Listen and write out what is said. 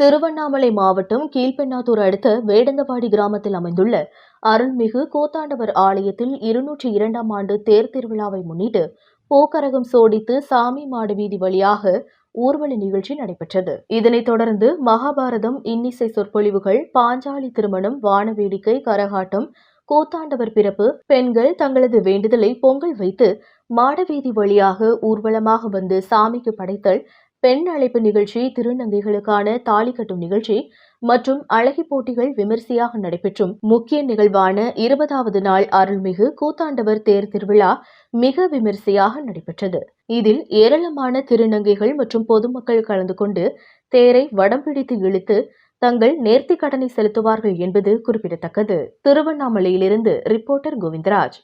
திருவண்ணாமலை மாவட்டம் கீழ்பெண்ணாத்தூர் அடுத்த வேடந்தவாடி கிராமத்தில் அமைந்துள்ள அருள்மிகு கூத்தாண்டவர் ஆலயத்தில் இருநூற்றி இரண்டாம் ஆண்டு தேர் திருவிழாவை முன்னிட்டு போக்கரகம் சோடித்து சாமி மாடு வீதி வழியாக ஊர்வல நிகழ்ச்சி நடைபெற்றது. இதனைத் தொடர்ந்து மகாபாரதம் இன்னிசை சொற்பொழிவுகள் பாஞ்சாலி திருமணம் வான வேடிக்கை கரகாட்டம் கூத்தாண்டவர் பிறப்பு பெண்கள் தங்களது வேண்டுதலை பொங்கல் வைத்து மாடவீதி வழியாக ஊர்வலமாக வந்து சாமிக்கு படைத்தல் பெண் அழைப்பு நிகழ்ச்சி திருநங்கைகளுக்கான தாலி கட்டும் நிகழ்ச்சி மற்றும் அழகி போட்டிகள் விமரிசையாக நடைபெற்றும். முக்கிய நிகழ்வான இருபதாவது நாள் அருள்மிகு கூத்தாண்டவர் தேர் திருவிழா மிக விமரிசையாக நடைபெற்றது. இதில் ஏராளமான திருநங்கைகள் மற்றும் பொதுமக்கள் கலந்து கொண்டு தேரை வடம் பிடித்து இழுத்து தங்கள் நேர்த்திக் கடனை செலுத்துவார்கள் என்பது குறிப்பிடத்தக்கது. திருவண்ணாமலையிலிருந்து ரிப்போர்ட்டர் கோவிந்தராஜ்.